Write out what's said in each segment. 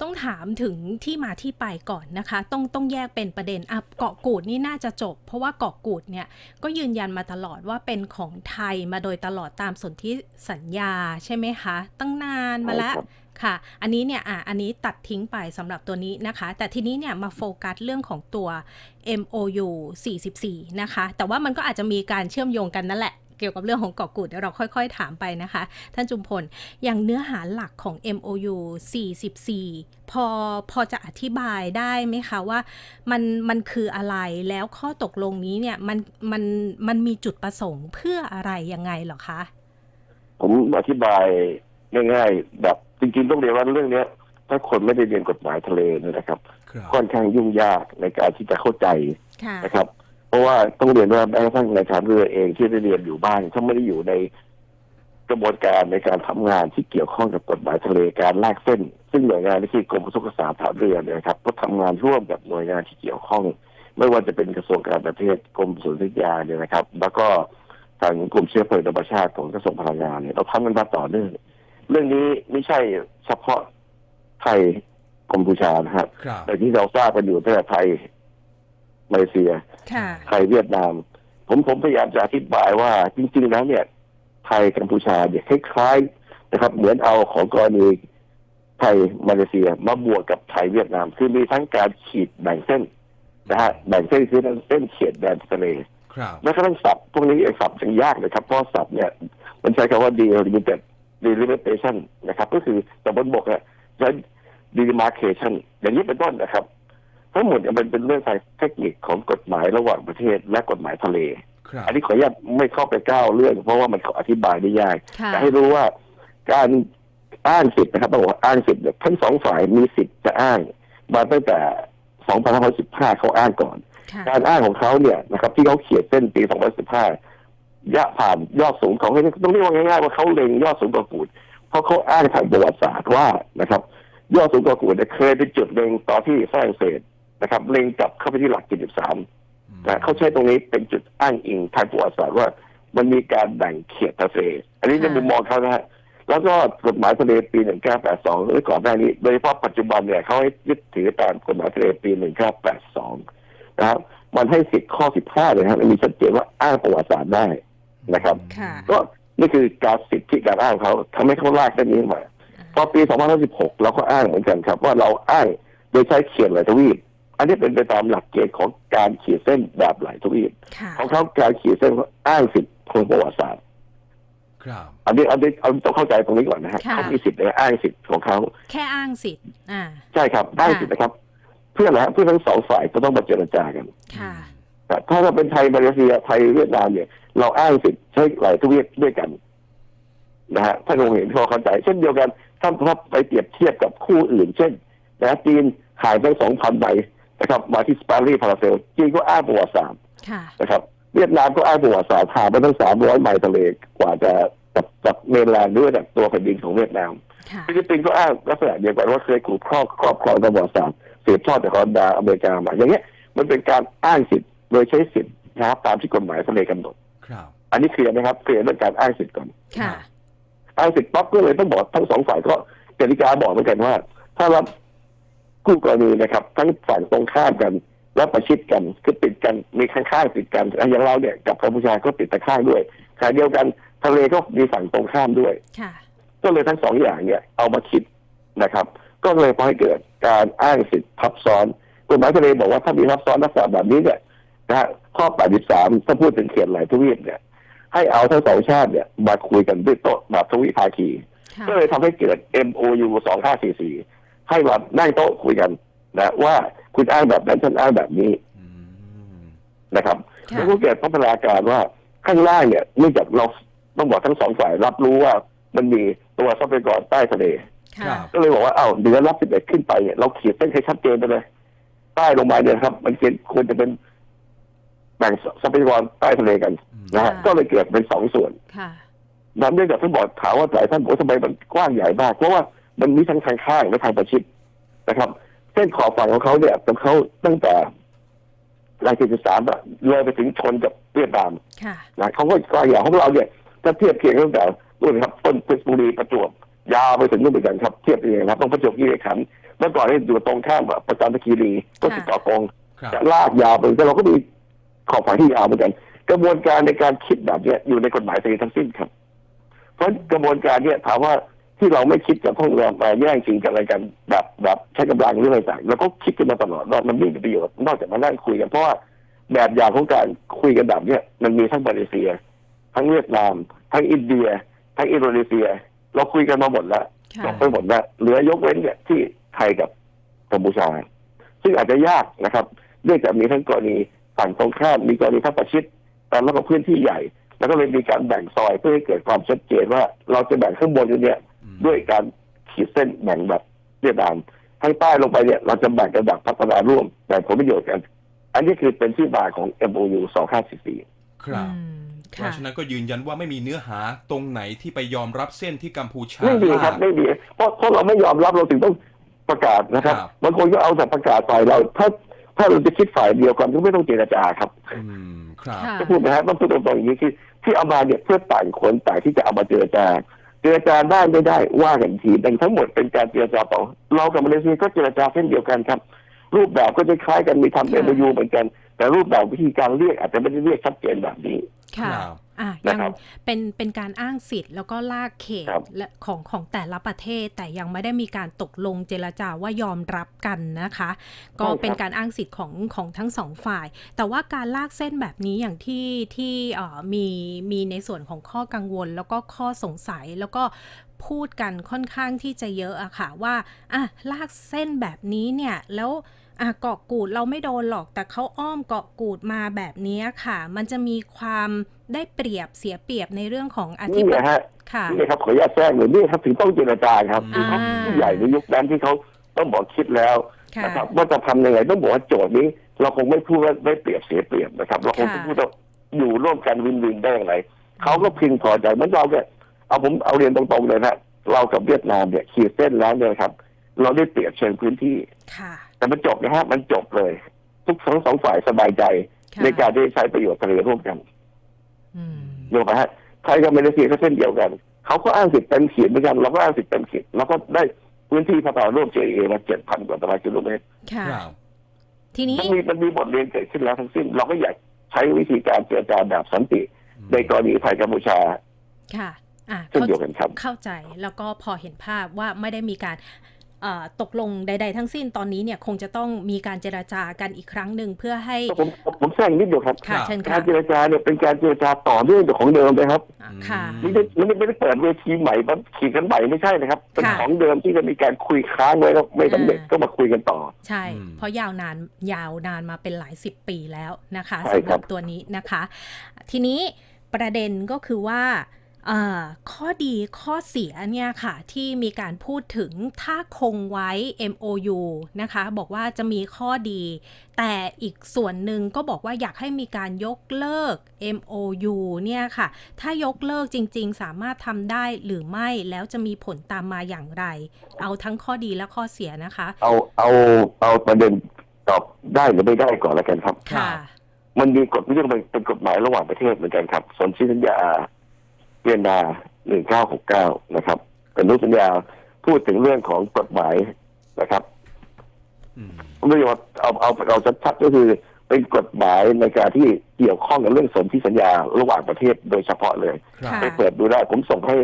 ต้องถามถึงที่มาที่ไปก่อนนะคะ ต้องต้องแยกเป็นประเด็นอะเกาะกูดนี่น่าจะจบ เพราะว่าเกาะกูดเนี่ยก็ยืนยันมาตลอดว่าเป็นของไทยมาโดยตลอดตามสนธิสัญญาใช่ไหมคะ ตั้งนานมาแล้วใช่ครับค่ะ อันนี้เนี่ย อะ อันนี้ตัดทิ้งไปสำหรับตัวนี้นะคะ แต่ทีนี้เนี่ยมาโฟกัสเรื่องของตัว MOU 44 นะคะ แต่ว่ามันก็อาจจะมีการเชื่อมโยงกันนั่นแหละ เกี่ยวกับเรื่องของเกาะกูดเดี๋ยวเราค่อยๆ ถามไปนะคะ ท่านจุมพล อย่างเนื้อหาหลักของ MOU 44 พอพอจะอธิบายได้ไหมคะว่ามันมันคืออะไรแล้วข้อตกลงนี้เนี่ยมันมันมันมีจุดประสงค์เพื่ออะไรยังไงเหรอคะ ผมอธิบายง่ายๆแบบจริงๆต้องเรียนว่าเรื่องเนี้ย ถ้าคนไม่ได้เรียนกฎหมายทะเลเนี่ยนะครับครับ ค่อนข้างยุ่งยากในการที่จะเข้าใจค่ะนะครับเพ ราะว่าต้องเรียนว่าแม้กระทั่งในฐานเรือเองที่ได้เรียนอยู่บ้างถ้าไม่ได้อยู่ในกระบวนการในการทำงานที่เกี่ยวข้องกับกฎหมายทะเลการลากเส้น ซึ่งหน่วยงานที่กรมประสุขศาสตร์ฐานเรือเนี่ยนะครับก็ทำงานร่วมกับหน่วยงานที่เกี่ยวข้อง ไม่ว่าจะเป็นกระทรวงการต่างประเทศกรมสุนทรยาเนี่ยนะครับ แล้วก็ทางกรมเชื้อเพลิงธรรมชาติของกระทรวงพลังงานเนี่ยเราทำกันมาต่อเนื่องเรื่องนี้ไม่ใช่เฉพาะไทยกัมพูชานะครับครับแต่ที่เราทราบกันอยู่ตั้งแต่ไทย มาเลเซียค่ะไทยเวียดนาม ผมผมพยายามจะอธิบายว่าจริง ๆ แล้วเนี่ย ไทยกัมพูชาเนี่ยคล้ายๆนะครับ เหมือนเอาของกรณีไทยมาเลเซียมาบวกกับไทยเวียดนาม คือมีทั้งการขีดแบ่งเส้นนะฮะแบ่งเส้นคือเส้นเขียดแดนทะเลครับแม้กระทั่งศัพท์พวกนี้เองศัพท์ยังยากเลยครับเพราะศัพท์เนี่ย มันใช้คำว่า delimited delimitation นะครับ ก็คือแต่บนบกเนี่ยใช้ demarcation อย่างนี้เป็นต้นนะครับ ทั้งหมดเนี่ยมันเป็นเรื่องทางเทคนิคของกฎหมายระหว่างประเทศและกฎหมายทะเลครับอันนี้ขออนุญาตไม่เข้าไปก้าวเรื่อง เพราะว่ามันอธิบายได้ยากค่ะแต่ให้รู้ว่าการอ้างสิทธิ์นะครับต้องบอกว่าอ้างสิทธิ์เนี่ยทั้งสองฝ่ายมีสิทธิ์จะอ้างมาตั้งแต่ 2515 เขาอ้างก่อนค่ะการอ้างของเขาเนี่ยนะครับ ที่เขาเขียนเส้นปี 2015ยะผ่านยอดสูงของเขาต้องเรียกว่าง่ายๆว่าเขาเล็งยอดสูงกว่ากูดเพราะเขาอ้างทางประวัติศาสตร์ว่านะครับ ยอดสูงกว่ากูดเนี่ยเคยเป็นจุดเล็งตอนที่ฝรั่งเศส นะครับเล็งกลับเข้าไปที่หลัก 73นะเขาใช้ตรงนี้เป็นจุดอ้างอิงทางประวัติศาสตร์ว่า มันมีการแบ่งเขตทะเลอันนี้ในค่ะมุมมองเขานะฮะแล้วก็กฎหมายทะเลปี 1982หรือก่อนหน้านี้ โดยเฉพาะปัจจุบันเนี่ยเขาให้ยึดถือตามกฎหมายทะเลปี 1982 นะครับ มันให้สิทธิ์ข้อ 15 เลยนะครับมันมีชัดเจนว่าอ้างประวัติศาสตร์ได้นะครับค่ะก็นี่คือการสิทธิการอ้างของเขาทำให้เขาลากเส้นนี้มาพอปี 2016 เราก็อ้างเหมือนกันครับ ว่าเราอ้างโดยใช้เขียนหลายทวีป อันนี้เป็นไปตามหลักเกณฑ์ของการขีดเส้นแบบหลายทวีปค่ะของเขาการขีดเส้นอ้างสิทธิ์ทางประวัติศาสตร์ครับอันนี้อันนี้เอาต้องเข้าใจตรงนี้ก่อนนะฮะค่ะเขามีสิทธิ์ในอ้างสิทธิ์ของเขาแค่อ้างสิทธิ์อ่าใช่ครับอ้างสิทธิ์นะครับ เพื่ออะไรฮะเพื่อทั้งสองฝ่ายก็ต้องมาเจรจากันค่ะแต่ถ้าเราเป็นไทยมาเลเซียไทยเวียดนามเนี่ย เราอ้างสิทธิ์ใช้หลายทวีปด้วยกันนะฮะถ้าลงเห็นพอเข้าใจ เช่นเดียวกันถ้าถ้าไปเปรียบเทียบกับคู่อื่น เช่นนะจีนขายตั้งสองพันใบ นะครับมาที่สปารีพาราเซลจีนก็อ้างประวัติศาสตร์ค่ะนะครับเวียดนามก็อ้างประวัติศาสตร์ผ่านไปตั้งสามร้อยไมล์ทะเลกว่าจะจากจากเมนแลนด์ด้วยจากตัวแผ่นดินของเวียดนามค่ะฟิลิปปินส์ก็อ้างลักษณะเดียวกันว่าเคยถูกครอบครอบครองตามประวัติศาสตร์สืบทอดจากคอนดาอเมริกามาอย่างเงี้ยมันเป็นการอ้างสิทธิ์โดยใช้สิทธิ์นะครับตามที่กฎหมายทะเลกำหนดครับอันนี้เคลียร์นะครับเคลียร์เรื่องการอ้างสิทธิ์ก่อนค่ะอ้างสิทธิ์ปั๊บก็เลยต้องบอกทั้งสองฝ่ายก็กติกาบอกเหมือนกันว่า ถ้ารับ คู่กรณีนะครับ ทั้งฝั่งตรงข้ามกัน แล้วประชิดกันคือติดกันมีข้างๆติดกันอย่างเราเนี่ยกับกัมพูชาก็ติดตะข้างด้วยขณะเดียวกันทะเลก็มีฝั่งตรงข้ามด้วยค่ะก็เลยทั้งสองอย่างเนี่ยเอามาคิดนะครับ ก็เลยพอให้เกิดการอ้างสิทธิ์ทับซ้อนกฎหมายทะเลบอกว่าถ้ามีทับซ้อนลักษณะแบบนี้เนี่ยนะฮะข้อ 83 ถ้าพูดถึงเขตหลายทวีปเนี่ย ให้เอาทั้งสองชาติเนี่ยมาคุยกันด้วยโต๊ะแบบทวีภาคีค่ะก็เลยทำให้เกิด MOU 2544 ให้มานั่งโต๊ะคุยกันนะว่าคุณอ้างแบบนั้นฉันอ้างแบบนี้อืมนะครับค่ะแล้วก็เกิดพัฒนาการว่าข้างล่างเนี่ยเนื่องจากเราต้องบอกทั้งสองฝ่ายรับรู้ว่ามันมีตัวทรัพยากรใต้ทะเลค่ะก็เลยบอกว่าเอ้าเหนือรับสิบเอ็ดขึ้นไปเนี่ยเราขีดเส้นให้ชัดเจนไปเลยใต้ลงมาเนี่ยนะครับ มันควรจะเป็นแบ่งทรัพยากรใต้ทะเลกันนะฮะค่ะก็เลยเกิดเป็นสองส่วนค่ะนั้นเนื่องจากท่านบอกถามว่าหลายท่านบอกว่าทำไมมันกว้างใหญ่มากเพราะว่า มันมีทั้งทางข้างและทางประชิดนะครับ เส้นขอบฝั่งของเขาเนี่ยของเขาตั้งแต่หลังจากสามอะเลยไปถึงชนกับเวียดนามค่ะนะเขาก็กว้างใหญ่ของเราเนี่ยถ้าเทียบเคียงตั้งแต่นู่นนะครับต้นเพชรบุรีประจวบยาวไปถึงนู่นเหมือนกันครับ เทียบเองนะครับต้องประจวบคีรีขันธ์เมื่อก่อนเนี่ยอยู่ตรงข้ามกับประจันตคีรีก็ติดต่อกองครับจะลากยาวไปก็เราก็มีขอบฝ่ายที่ยาวเหมือนกัน กระบวนการในการคิดแบบเนี้ยอยู่ในกฎหมายไทยทั้งสิ้นครับ เพราะกระบวนการเนี้ยถามว่า ที่เราไม่คิดจะต้องมาแย่งชิงกันอะไรกันแบบแบบใช้กำลังหรืออะไรต่างเราก็คิดกันมาตลอดว่ามันไม่มีประโยชน์นอกจากมานั่งคุยกันเพราะว่าแบบอย่างของการคุยกันแบบเนี้ยมันมีทั้งมาเลเซีย ทั้งเวียดนาม ทั้งอินเดีย ทั้งอินโดนีเซีย เราคุยกันมาหมดแล้วค่ะจบไปหมดแล้วเหลือยกเว้นเนี่ยที่ไทยกับกัมพูชา ซึ่งอาจจะยากนะครับเนื่องจากมีทั้งกรณีฝั่งตรงข้ามมีกรณีทัพประชิดแต่แล้วก็พื้นที่ใหญ่ แล้วก็เลยมีการแบ่งซอยเพื่อให้เกิดความชัดเจนว่า เราจะแบ่งข้างบนเนี่ยอืม ด้วยการขีดเส้นแบ่งแบบเวียดนามข้างใต้ลงไปเนี่ยเราจะแบ่งกันแบบพัฒนาร่วมแบ่งผลประโยชน์กัน อันนี้คือเป็นที่มาของ MOU 2544ครับอืมเพค่ะราะฉะนั้นก็ยืนยันว่าไม่มีเนื้อหาตรงไหนที่ไปยอมรับเส้นที่กัมพูชาไม่มีครับลากไม่มีเพราะเพราะเราไม่ยอมรับเราถึงต้องประกาศนะครับครับบางคนก็เอาแต่ประกาศฝ่ายเราถ้าถ้าเราจะคิดฝ่ายเดียวกันก็ไม่ต้องเจรจาครับอืมครับค่ะจะพูดนะฮะต้องพูดตรงๆอย่างนี้คือที่เอามาเนี่ยเพื่อต่างคนต่างที่จะเอามาเจรจา เจรจาได้ไม่ได้ว่ากันอีกทีแต่ทั้งหมดเป็นการเจรจาต่อเรากับมาเลเซียก็เจรจาเช่นเดียวกันครับ รูปแบบก็จะคล้ายกันมีทำเอ็มยูเหมือนกัน แต่รูปแบบวิธีการเรียกอาจจะไม่ได้เรียกชัดเจนแบบนี้ค่ะครับ อะนะยังครับเป็นเป็นการอ้างสิทธิ์แล้วก็ลากเขตครับและของของแต่ละประเทศ แต่ยังไม่ได้มีการตกลงเจรจาว่ายอมรับกันนะคะ ก็เป็นการอ้างสิทธิ์ของของทั้งสองฝ่าย แต่ว่าการลากเส้นแบบนี้อย่างที่ที่เอ่อมีมีในส่วนของข้อกังวล แล้วก็ข้อสงสัยแล้วก็พูดกันค่อนข้างที่จะเยอะอะค่ะว่าอะลากเส้นแบบนี้เนี่ยแล้วอะเกาะกูดเราไม่โดนหรอกแต่เขาอ้อมเกาะกูดมาแบบนี้ค่ะ มันจะมีความ ได้เปรียบเสียเปรียบในเรื่องของอธินี่ปนะฮะค่ะนี่ครับขออนุญาตแทรกเลยนี่ครับถึงต้องเจรจาครับอ่าคือผู้ใหญ่ในยุคนั้นที่เขาต้องบอกคิดแล้วค่ะ นะครับว่าจะทำยังไงต้องบอกว่าโจทย์นี้ เราคงไม่พูดว่าได้เปรียบเสียเปรียบนะครับ เราคงจะค่ะ พูดว่าอยู่ร่วมกันวินวินได้อย่างไรเขาก็พึงพอใจเหมือนเราเนี่ยเอาผมเอาเรียนตรงๆเลยนะเรากับเวียดนามเนี่ยขีดเส้นแล้วเนี่ยครับ เราได้เปรียบเชิงพื้นที่ ค่ะแต่มันจบนะฮะมันจบเลย ทุกทั้งสองฝ่ายสบายใจ ค่ะในการที่จะใช้ประโยชน์ทะเลร่วมกัน อืมรู้ไหมฮะไทยกับมาเลเซียก็เช่นเดียวกัน เขาก็อ้างสิทธิ์เต็มขีดเหมือนกันเราก็อ้างสิทธิ์เต็มขีดแล้วก็ได้พื้นที่พัฒนาร่วม JA มาเจ็ดพันกว่าตารางกิโลเมตรค่ะครับทีนี้มันมีมันมีบทเรียนเกิดขึ้นแล้วทั้งสิ้น เราก็อยากใช้วิธีการเจรจาแบบสันติ ในกรณีไทยกัมพูชา ค่ะอะเช่นเข้าเดียวกันครับเข้าใจแล้วก็พอเห็นภาพว่าไม่ได้มีการเอ่อ ตกลงใด ๆ ทั้งสิ้นตอนนี้เนี่ยคงจะต้องมีการเจราจากันอีกครั้งหนึ่งเพื่อให้ผมผมแทรกนิดเดียวครับค่ะเชิญกาค่ะรเจรจาเนี่ยเป็นการเจรจาต่อเนื่องจากของเดิมนะครับอะค่ะไม่ได้ไม่ได้ไม่ได้เปิดเวทีใหม่มาขีดกันใหม่ไม่ใช่นะครับเป็นค่ะของเดิมที่จะมีการคุยค้างไว้แล้วไม่สำเร็จอ่าก็มาคุยกันต่อ ใช่อืมเพราะยาวนานยาวนานมาเป็นหลายสิบปีแล้วนะคะใช่สำหครัรับบตัวนี้นะคะ ทีนี้ประเด็นก็คือว่าเอ่อ ข้อดีข้อเสียเนี่ยค่ะ ที่มีการพูดถึงถ้าคงไว้ MOU นะคะ บอกว่าจะมีข้อดี แต่อีกส่วนหนึ่งก็บอกว่าอยากให้มีการยกเลิก MOU เนี่ยค่ะ ถ้ายกเลิกจริงๆ สามารถทำได้หรือไม่แล้วจะมีผลตามมาอย่างไร เอาทั้งข้อดีและข้อเสียนะคะ เอาเอาเอาประเด็นตอบได้หรือไม่ได้ก่อนแล้วกันครับครัค่ะบมันมีกฎเรื่องมันเป็นกฎหมายระหว่างประเทศเหมือนกันครับสนธิสัญญา เวียนนาหนึ่งเก้าหกเก้านะครับเป็นรูปสัญญาพูดถึงเรื่องของกฎหมายนะครับอืมไม่ว่าเอาเอาเอาชัดๆก็คือเป็นกฎหมายในการที่เกี่ยวข้องกับเรื่องสนธิสัญญาระหว่างประเทศโดยเฉพาะเลยครับค่ะไปเปิดดูได้ผมส่งให้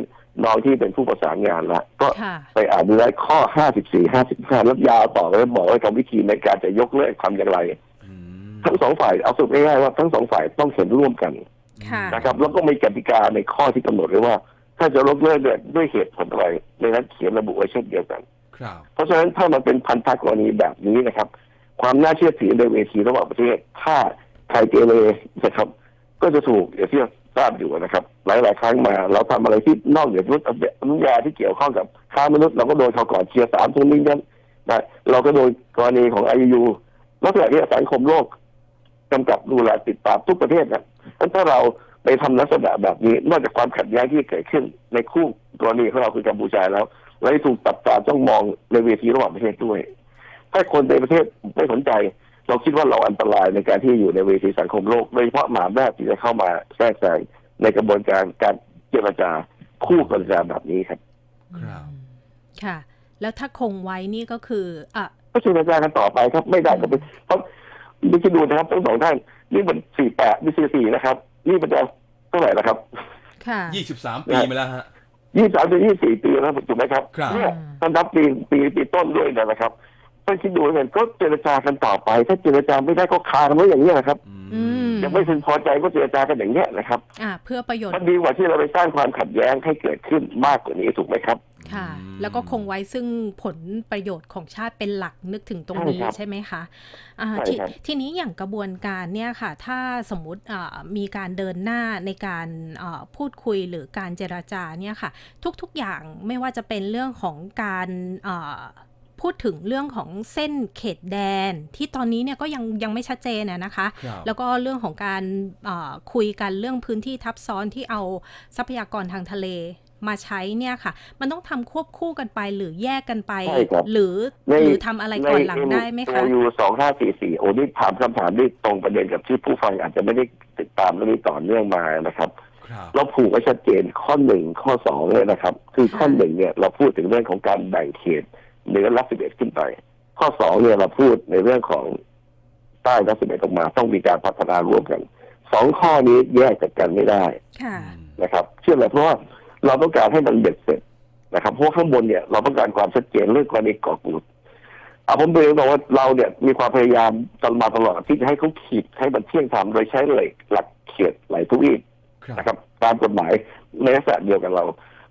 น้องที่เป็นผู้ประสานงานแล้วก็ค่ะไปอ่านดูได้ข้อ 54 55แล้วยาวต่อไปบอกไว้กับวิธีในการจะยกเลิกความอย่างไรอืมทั้งสองฝ่ายเอาสรุปง่ายๆว่าทั้งสองฝ่ายต้องเห็นร่วมกัน ค่ะนะครับแล้วก็มีกติกาในข้อที่กำหนดไว้ว่า ถ้าจะยกเลิกเนี่ยด้วยเหตุผลอะไรในนั้นเขียนระบุไว้เช่นเดียวกันครับเพราะฉะนั้นถ้ามันเป็นพันธกรณีแบบนี้นะครับ ความน่าเชื่อถือในเวทีระหว่างประเทศ ถ้าใครเกเรนะครับ ก็จะถูกอย่างที่ทราบอยู่นะครับ หลาย ๆ ครั้งมา เราทำอะไรที่นอกเหนือจากอนุญาที่เกี่ยวข้องกับค้ามนุษย์เราก็โดนเขาก่อนเชียร์สามตรงนี้นั้นนะเราก็โดนกรณีของไอยูลักษณะนี้สังคมโลกกำกับดูแลติดตามทุกประเทศนะ งั้นถ้าเราไปทำลักษณะแบบนี้ นอกจากความขัดแย้งที่เกิดขึ้น ในคู่กรณีของเราคือกัมพูชาแล้วและถูกตัดตาต้องมองในเวทีระหว่างประเทศด้วย ถ้าคนในประเทศไม่สนใจ เราคิดว่าเราอันตรายในการที่อยู่ในเวทีสังคมโลกโดยเฉพาะหมาแม่ที่จะเข้ามาแทรกแซงในกระบวนการการเจรจาคู่กรจาแบบนี้ครับครับอืมค่ะ แล้วถ้าคงไว้นี่ก็คืออะก็เจรจากันต่อไปครับไม่ได้ก็เป็นเพราะไม่คิดดูนะครับทั้งสองท่าน นี่มันสี่แปดนี่สี่สี่นะครับ นี่มันจะเท่าไหร่แล้วครับค่ะ23ปีมาแล้วฮะ ยี่สามถึงยี่สี่ปีแล้วถูกไหมครับครับ เนี่ยตอนนับปีปีปีต้นด้วยเนยนะครับ ท่านคิดดูแล้วกันก็เจรจากันต่อไป ถ้าเจรจาไม่ได้ก็คากันไว้อย่างนี้ยนะครับอืมยังไม่พึงพอใจก็เจรจากันอย่างเนี้ยนะครับอะเพื่อประโยชน์มันดีกว่าที่เราไปสร้างความขัดแย้งให้เกิดขึ้นมากกว่านี้ถูกไหมครับ ค่ะอืมแล้วก็คงไว้ซึ่งผลประโยชน์ของชาติเป็นหลักนึกถึงตรงนี้ใช่ครับใช่ไหมคะอ่าใช่ทีครับ ทีนี้อย่างกระบวนการเนี่ยค่ะ ถ้าสมมุติอ่ามีการเดินหน้าในการอ่าพูดคุยหรือการเจรจาเนี่ยค่ะ ทุกๆอย่างไม่ว่าจะเป็นเรื่องของการอ่า พูดถึงเรื่องของเส้นเขตแดน ที่ตอนนี้เนี่ยก็ยังยังไม่ชัดเจนนะนะคะครับแล้วก็เรื่องของการเอ่อคุยกันเรื่องพื้นที่ทับซ้อนที่เอาทรัพยากรทางทะเลมาใช้เนี่ยค่ะ มันต้องทำควบคู่กันไปหรือแยกกันไปใช่ครับหรือในหรือทำอะไรก่อนหลังได้ไหมคะอยู่สองห้าสี่สี่โอ้นี่ถามคำถามที่ตรงประเด็นกับที่ผู้ฟังอาจจะไม่ได้ติดตามเรื่องนี้ต่อเนื่องมานะครับครับเราผูกไว้ชัดเจนข้อหนึ่งข้อสองเลยนะครับ คือข้อค่ะหนึ่งเนี่ยเราพูดถึงเรื่องของการแบ่งเขต เหนือรัศมีขึ้นไป ข้อสองเนี่ยเราพูดในเรื่องของใต้รัศมีออกมา ต้องมีการพัฒนาร่วมกันสองข้อนี้แยกจากกันไม่ได้ค่ะนะครับ เชื่อไหมเพราะว่าเราต้องการให้มันเบ็ดเสร็จนะครับเพราะว่าข้างบนเนี่ยเราต้องการความชัดเจนเรื่องกรณีก่อกูดเอาผมเรียนบอกว่าเราเนี่ยมีความพยายามตลอดมาตลอดที่จะให้เขาขีดให้มันเที่ยงธรรมโดยใช้เหล็กหลักเขตหลายทวีปครับนะครับตามกฎหมายในลักษณะเดียวกันเรา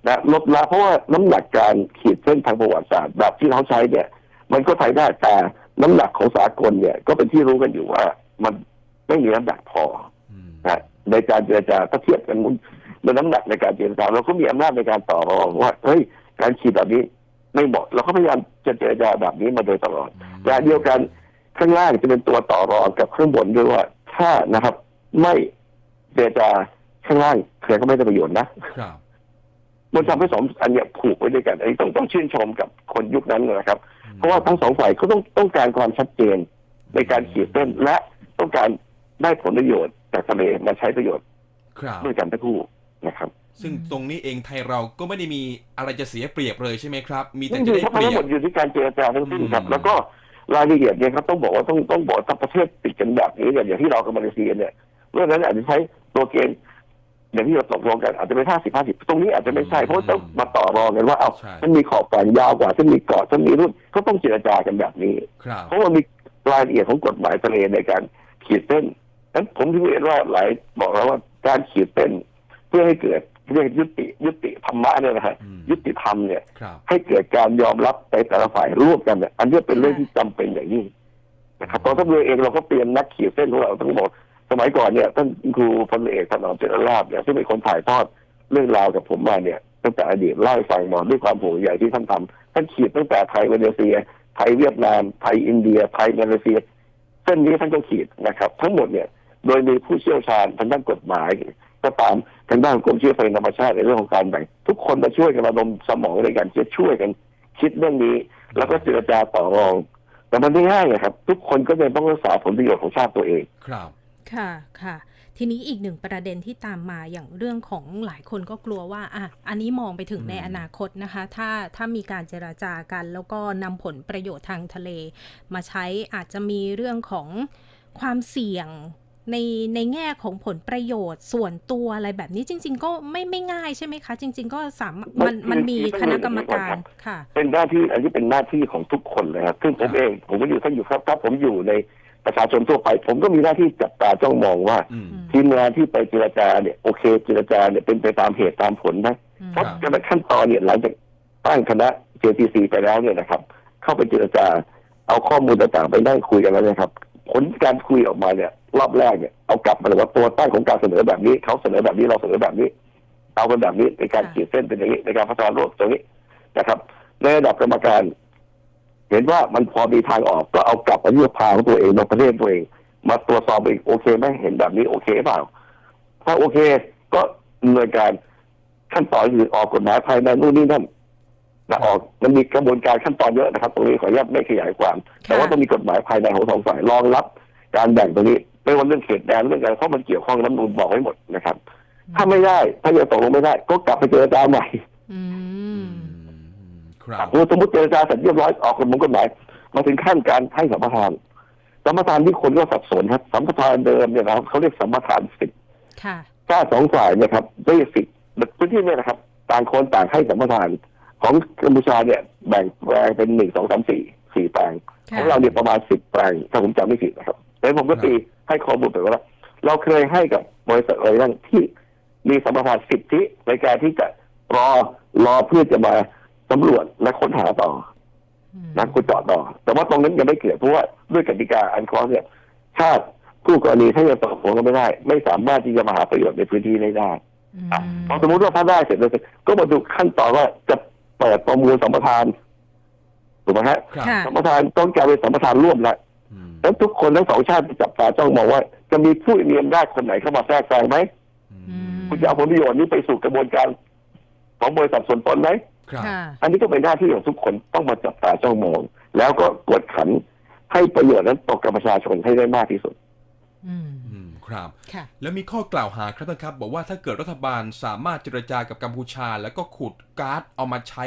นะลดละเพราะว่าน้ำหนักการขีดเส้นทางประวัติศาสตร์แบบที่เขาใช้เนี่ย มันก็ใช้ได้แต่น้ำหนักของสากลเนี่ย ก็เป็นที่รู้กันอยู่ว่า มันไม่มีน้ำหนักพออืมนะในการเจรจาถ้าเทียบกันในน้ำหนักในการเจรจาเราก็มีอำนาจในการต่อรองว่าเฮ้ยการขีดแบบนี้ไม่เหมาะเราก็พยายามจะเจรจาแบบนี้มาโดยตลอดแต่เดียวกันข้างล่างจะเป็นตัวต่อรองกับข้างบนด้วยว่าถ้านะครับ ไม่เจรจาข้างล่างใครก็ไม่ได้ประโยชน์นะครับ มันทำให้สองอันเนี้ยผูกไว้ด้วยกันอันนี้ต้องต้องชื่นชมกับคนยุคนั้นนะครับ เพราะว่าทั้งสองฝ่ายก็ต้องต้องการความชัดเจนในการขีดเส้นและต้องการได้ผลประโยชน์จากทะเลมาใช้ประโยชน์ครับด้วยกันทั้งคู่นะครับ ซึ่งตรงนี้เองไทยเราก็ไม่ได้มีอะไรจะเสียเปรียบเลยใช่ไหมครับ มีแต่นี่จะคือได้ทั้งเปรียหมบดอยู่ที่การเจรจาทั้งสิ้นครับอืมแล้วก็รายละเอียดเนี่ยครับต้องบอกว่าต้องต้องบอกถ้าประเทศติดกันแบบนี้เนี่ยอย่างที่เรากับมาเลเซียเนี่ยเรื่องนั้นอาจจะใช้ตัวเกณฑ์ อย่างที่เราตกลงกันอาจจะเป็นห้าสิบห้าสิบตรงนี้อาจจะไม่ใช่เพราะว่าต้องมาต่อรองกันว่าเอาใช่ฉันมีขอบฝั่งยาวกว่าฉันมีเกาะฉันมีรุ่นก็ต้องเจรจากันแบบนี้ครับเพราะว่ามีรายละเอียดของกฎหมายทะเลในการขีดเส้นนั้นผมถึงเรียนว่าหลายบอกแล้วว่าการขีดเส้นเพื่อให้เกิดเรียกยุติยุติธรรมะเนี่ยนะฮะอืมยุติธรรมเนี่ยครับให้เกิดการยอมรับในแต่ละฝ่ายร่วมกันเนี่ยอันนี้เป็นเรื่องที่จำเป็นอย่างยิ่งนะครับกองทัพเรือเองเราก็เตรียมนักขีดเส้นของเราทั้งหมด สมัยก่อนเนี่ยท่านครูพลเอกถนอมเจริญราบเนี่ยซึ่งเป็นคนถ่ายทอดเรื่องราวกับผมมาเนี่ยตั้งแต่อดีตเล่าให้ฟังมาด้วยความห่วงใยที่ท่านทำท่านขีดตั้งแต่ไทยมาเลเซีย ไทยเวียดนาม ไทยอินเดีย ไทยมาเลเซีย เส้นนี้ท่านก็ขีดนะครับ ทั้งหมดเนี่ยโดยมีผู้เชี่ยวชาญทางด้านกฎหมาย ก็ตามทางด้านกรมเชื้อเพลิงธรรมชาติในเรื่องของการแบ่ง ทุกคนมาช่วยกันระดมสมองในการจะช่วยกัน คิดเรื่องนี้ แล้วก็เจรจาต่อรอง แต่มันไม่ง่ายนะครับ ทุกคนก็ยังต้องรักษาผลประโยชน์ของชาติตัวเองครับ ค่ะค่ะ ทีนี้อีกหนึ่งประเด็นที่ตามมาอย่างเรื่องของหลายคนก็กลัวว่าอะอันนี้มองไปถึงอืมในอนาคตนะคะ ถ้าถ้ามีการเจราจากัน แล้วก็นำผลประโยชน์ทางทะเล มาใช้อาจจะมีเรื่องของความเสี่ยงในในแง่ของผลประโยชน์ส่วนตัวอะไรแบบนี้จริง ๆ ก็ไม่ไม่ง่ายใช่ไหมคะ จริง ๆ ก็สามารถมันมันมีคณะกรรมการค่ะ เป็นหน้าที่อันนี้เป็นหน้าที่ของทุกคนเลยครับซึ่งผมเอง ผมก็อยู่ท่านอยู่ครับถ้าผมอยู่ใน ประชาชนทั่วไป ผมก็มีหน้าที่จับตาจ้องมองว่าอืมทีมงานที่ไปเจรจาเนี่ยโอเคเจรจาเนี่ยเป็นไปตามเหตุตามผลนะอืมเพราะการขั้นตอนเนี่ยหลังจากตั้งคณะ JTC ไปแล้วเนี่ยนะครับ เข้าไปเจรจาเอาข้อมูลต่างๆไปนั่งคุยกันแล้วนะครับ ผลการคุยออกมาเนี่ย รอบแรกเนี่ยเอากลับมาเลยว่าตัวตั้งของการเสนอแบบนี้เขาเสนอแบบนี้เราเสนอแบบนี้ เอาเป็นแบบนี้ในการขีดเส้นเป็นอย่างนี้ในการพัฒนาโลกตรงนี้นะครับ ในระดับกรรมการ เห็นว่ามันพอมีทางออกก็เอากลับมาที่สภาของตัวเองมาประเทศตัวเอง มาตรวจสอบอีกโอเคไหมเห็นแบบนี้โอเคเปล่า ถ้าโอเคก็ดำเนินการขั้นตอนคือออกกฎหมายภายในนู่นนี่นั่นนะออกมันมีกระบวนการขั้นตอนเยอะนะครับ ตรงนี้ขออนุญาตไม่ขยายความ แต่ว่าต้องมีกฎหมายภายในของสองฝ่ายรองรับ การแบ่งตรงนี้ไม่ว่าเรื่องเขตแดนเรื่องอะไรเพราะมันเกี่ยวข้องกับรัฐธรรมนูนบอกไว้หมดนะครับ ถ้าไม่ได้ ถ้ายังตกลงไม่ได้ ก็กลับไปเจรจาใหม่อืมอืม ครับสมมติสมมติเจรจาเสร็จเรียบร้อยออกกฎหมายกฎหมายมาถึงขั้นการให้สัมปทานสัมปทานที่คนก็สับสนครับสัมปทานเดิมเนี่ยนะครับเขาเรียกสัมปทานสิทธิ์ค่ะถ้าสองฝ่ายเนี่ยครับได้สิทธิ์พื้นที่เนี่ยนะครับ ต่างคนต่างให้สัมปทานของกัมพูชาเนี่ยแบ่งแปลงเป็นหนึ่งสองสามสี่สี่แปลงค่ะของเราเนี่ยประมาณสิบแปลงถ้าผมจำไม่ผิดนะครับแต่ผมก็ตีให้ข้อมูลไปว่า เราเคยให้กับบริษัทอะไรนั่นที่มีสัมปทานสิทธิในการที่จะรอรอเพื่อจะมา สำรวจและค้นหาต่ออืมนักขุดเจาะต่อ แต่ว่าตรงนั้นยังไม่เกิดเพราะว่าด้วยกติกาอันคลอสเนี่ยชาติผู้กรณีถ้ายังตกลงกันไม่ได้ ไม่สามารถที่จะมาหาประโยชน์ในพื้นที่นี้ได้อืมอะพอสมมติว่าถ้าได้เสร็จแล้วก็มาดูขั้นตอนว่าจะเปิดประมูลสัมปทานถูกไหมฮะครับค่ะสัมปทานต้องการเป็นสัมปทานร่วมแล้วอืมแล้วทุกคนทั้งสองชาติจับตาจ้องมองว่า จะมีผู้มีอำนาจคนไหนเข้ามาแทรกแซงไหมอือืมมคุณจะเอาผลประโยชน์นี้ไปสู่กระบวนการของบริษัทส่วนตนไหมครับค่ะ อันนี้ก็เป็นหน้าที่ของทุกคนต้องมาจับตาจ้องมอง แล้วก็กดขันให้ประโยชน์นั้นตกกับประชาชนให้ได้มากที่สุดอืมอืมครับค่ะแล้วมีข้อกล่าวหาครับท่านครับ บอกว่าถ้าเกิดรัฐบาลสามารถเจรจากับกัมพูชา แล้วก็ขุดก๊าซเอามาใช้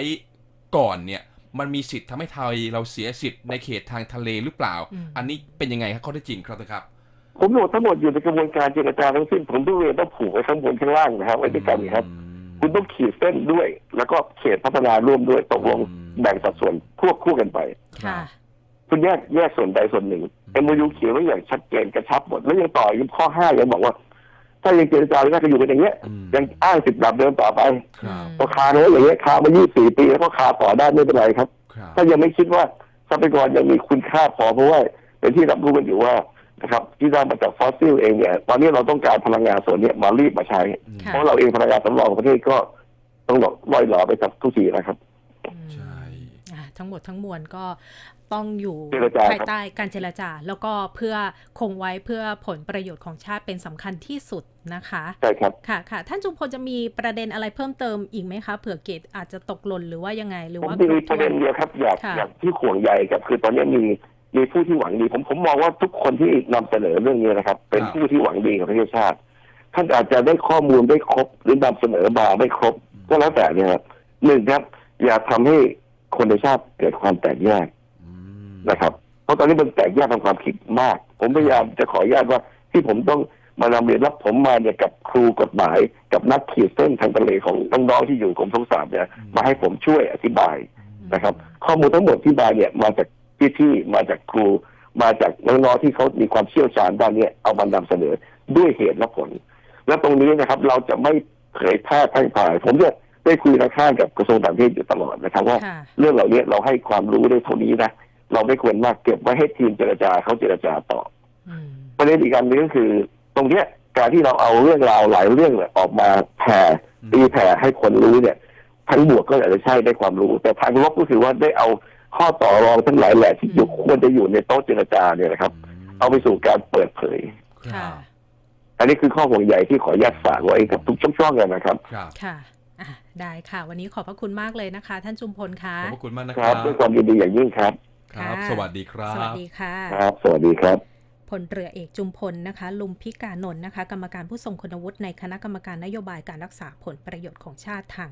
ก่อนเนี่ย มันมีสิทธิ์ทำให้ไทยเราเสียสิทธิ์ในเขตทางทะเลหรือเปล่าอืมอันนี้เป็นยังไงครับข้อเท็จจริงครับท่านครับ ผมบอกทั้งหมดอยู่ในกระบวนการเจรจาทั้งสิ้นผมต้องเรียนต้องผูกไว้ข้างบนข้างล่างนะครับไว้ด้วยกันครับอืม คุณต้องขีดเส้นด้วย แล้วก็เขตพัฒนาร่วมด้วยตกลงอืมแบ่งสัดส่วนควบคู่กันไป ค่ะ คุณแยกแยกส่วนใดส่วนหนึ่ง MOU เขียนไว้อย่างชัดเจนกระชับหมดแล้วยังต่ออีกข้อห้ายังบอกว่า ถ้ายังเจรจาไม่ได้ก็อยู่กันอย่างเงี้ย อืม ยังอ้างสิทธิ์แบบเดิมต่อไปครับพอคาโน้นอย่างเงี้ยคามา24ปีแล้วก็คาต่อได้ไม่เป็นไรครับ ครับ ถ้ายังไม่คิดว่าทรัพยากรยังมีคุณค่าพอเพราะว่าเป็นที่รับรู้กันอยู่ว่า นะครับที่ได้มาจากฟอสซิลเองเนี่ยตอนนี้เราต้องการพลังงานส่วนเนี้ยมารีบมาใช้อืมค่ะ เพราะเราเองพลังงานสำรองของประเทศก็ต้องหลอกล่อยหลอไปกับทุกทีนะครับ อืมใช่ อะทั้งหมดทั้งมวลก็ต้องอยู่เจรจาครับ ภายใต้การเจรจา แล้วก็เพื่อคงไว้เพื่อผลประโยชน์ของชาติเป็นสำคัญที่สุดนะคะ ใช่ครับ ค่ะค่ะท่านจุมพลจะมีประเด็นอะไรเพิ่มเติมอีกไหมคะเผื่อเกตอาจจะตกหล่นหรือว่ายังไงหรือผมว่ามีคบประเด็นเดียวครับอยากค่ะ อยากที่ห่วงใยกับคือตอนนี้มี มีผู้ที่หวังดีผมผมมองว่าทุกคนที่นำเสนอเรื่องนี้นะครับ เป็นครับผู้ที่หวังดีกับประเทศชาติ ท่านอาจจะได้ข้อมูลได้ครบหรือนำเสนอมาไม่ครบ ก็แล้วแต่เนี่ยครับหนึ่งครับ อย่าทำให้คนในชาติเกิดความแตกแยกอืมนะครับ เพราะตอนนี้มันแตกแยกทางความคิดมาก ผมพยายามจะขออนุญาตว่าที่ผมต้องมานำเรียนรับผมมาเนี่ยกับครูกฎหมาย กับนักขีดเส้นทางทะเลของน้องๆที่อยู่กรมทงศาสตร์เนี่ยมาให้ผมช่วยอธิบายนะครับ ข้อมูลทั้งหมดที่มาเนี่ยมาจาก พี่ที่มาจากครู มาจากน้องๆที่เขามีความเชี่ยวชาญด้านเนี้ยเอามานำเสนอด้วยเหตุและผล และตรงนี้นะครับ เราจะไม่เผยแพร่แพร่งพราย ผมจะได้คุยข้างๆกับกระทรวงต่างประเทศอยู่ตลอดนะครับ ว่าค่ะเรื่องเหล่านี้เราให้ความรู้ได้เท่านี้นะเราไม่ควรมากเก็บไว้ให้ทีมเจรจาเขาเจรจาต่ออืมประเด็นอีกอันหนึงก็คือ ตรงเนี้ยการที่เราเอาเรื่องราวหลายเรื่องเนี่ยออกมาแผ่ตีแผ่ให้คนรู้เนี่ย ทั้งบวกก็อาจจะใช่ได้ความรู้ แต่ทางลบก็คือว่าได้เอา ข้อต่อรองทั้งหลายแหล่ที่อยู่ควรจะอยู่ในโต๊ะเจรจาเนี่ยนะครับ เอาไปสู่การเปิดเผยครัค่ะบอันนี้คือข้อห่วงใยที่ขออนุญาตฝากไว้กับทุกช่องๆกันนะครับ ครับค่ะอะ ได้ค่ะ วันนี้ขอบพระคุณมากเลยนะคะ ท่านจุมพลคะ ขอบพระคุณมากนะคครัรับบด้วยความยินดีอย่างยิ่งครับ ครับ ค่ะ สวัสดีครับ สวัสดีค่ะ ครับ สวัสดีครับ พลเรือเอกจุมพลนะคะ ลุมพิการนนท์นะคะ กรรมการผู้ทรงคุณวุฒิในคณะกรรมการนโยบายการรักษาผลประโยชน์ของชาติทาง